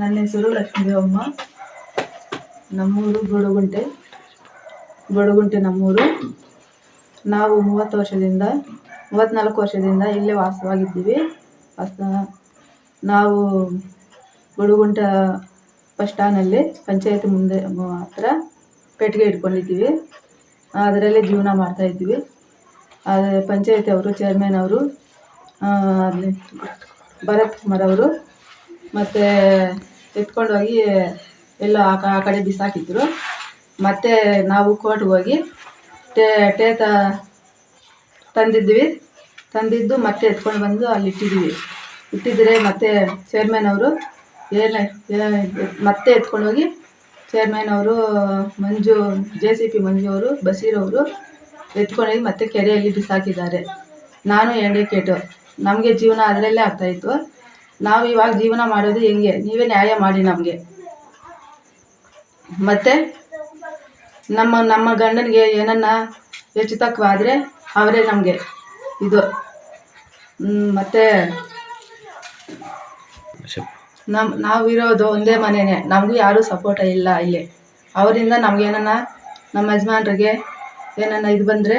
ನನ್ನ ಹೆಸರು ಲಕ್ಷ್ಮೀದೇವಮ್ಮ ನಮ್ಮೂರು ಗೊಡಗುಂಟೆ. ಗೊಡಗುಂಟೆ ನಮ್ಮೂರು. ನಾವು ಮೂವತ್ತು ವರ್ಷದಿಂದ, ಮೂವತ್ತ್ನಾಲ್ಕು ವರ್ಷದಿಂದ ಇಲ್ಲೇ ವಾಸವಾಗಿದ್ದೀವಿ. ವಾಸ, ನಾವು ಗೊಡಗುಂಟ ಬಸ್ ಸ್ಟ್ಯಾಂಡಲ್ಲಿ ಪಂಚಾಯತ್ ಮುಂದೆ ಹತ್ರ ಪೆಟ್ಟಿಗೆ ಇಟ್ಕೊಂಡಿದ್ದೀವಿ. ಅದರಲ್ಲೇ ಜೀವನ ಮಾಡ್ತಾಯಿದ್ವಿ ಆದರೆ ಪಂಚಾಯತಿ ಅವರು, ಚೇರ್ಮನ್ ಅವರು ಭರತ್ ಕುಮಾರ್ ಅವರು ಮತ್ತು ಎತ್ಕೊಂಡೋಗಿ ಎಲ್ಲೋ ಆ ಕಡೆ ಬಿಸಾಕಿದ್ರು. ಮತ್ತೆ ನಾವು ಕೋರ್ಟ್ಗೆ ಹೋಗಿ ಟೇ ತಂದಿದ್ವಿ. ತಂದಿದ್ದು ಮತ್ತೆ ಎತ್ಕೊಂಡು ಬಂದು ಅಲ್ಲಿ ಇಟ್ಟಿದ್ದೀವಿ ಇಟ್ಟಿದ್ರೆ ಮತ್ತೆ ಚೇರ್ಮನ್ ಅವರು ಏನೇ ಮತ್ತೆ ಎತ್ಕೊಂಡು ಹೋಗಿ ಚೇರ್ಮನ್ ಅವರು Manju J C P Manju ಅವರು, ಬಸೀರ್ ಅವರು ಎತ್ಕೊಂಡೋಗಿ ಮತ್ತೆ ಕೆರೆಯಲ್ಲಿ ಬಿಸಾಕಿದ್ದಾರೆ. ನಾನು ಕೇಟು. ನಮಗೆ ಜೀವನ ಅದರಲ್ಲೇ ಆಗ್ತಾಯಿತ್ತು ನಾವು ಇವಾಗ ಜೀವನ ಮಾಡೋದು ಹೆಂಗೆ? ನೀವೇ ನ್ಯಾಯ ಮಾಡಿ ನಮಗೆ. ಮತ್ತು ನಮ್ಮ ನಮ್ಮ ಗಂಡನಿಗೆ ಏನನ್ನ ಹೆಚ್ಚು ತಕ್ಕವಾದರೆ ಅವರೇ ನಮಗೆ ಇದು. ಮತ್ತೆ ನಮ್ಮ ನಾವು ಇರೋದು ಒಂದೇ ಮನೆಯೇ ನಮಗೂ ಯಾರೂ ಸಪೋರ್ಟ ಇಲ್ಲ ಇಲ್ಲಿ. ಅವರಿಂದ ನಮಗೇನನ್ನ ನಮ್ಮ ಯಜಮಾನ್ರಿಗೆ ಏನನ್ನ ಇದು ಬಂದರೆ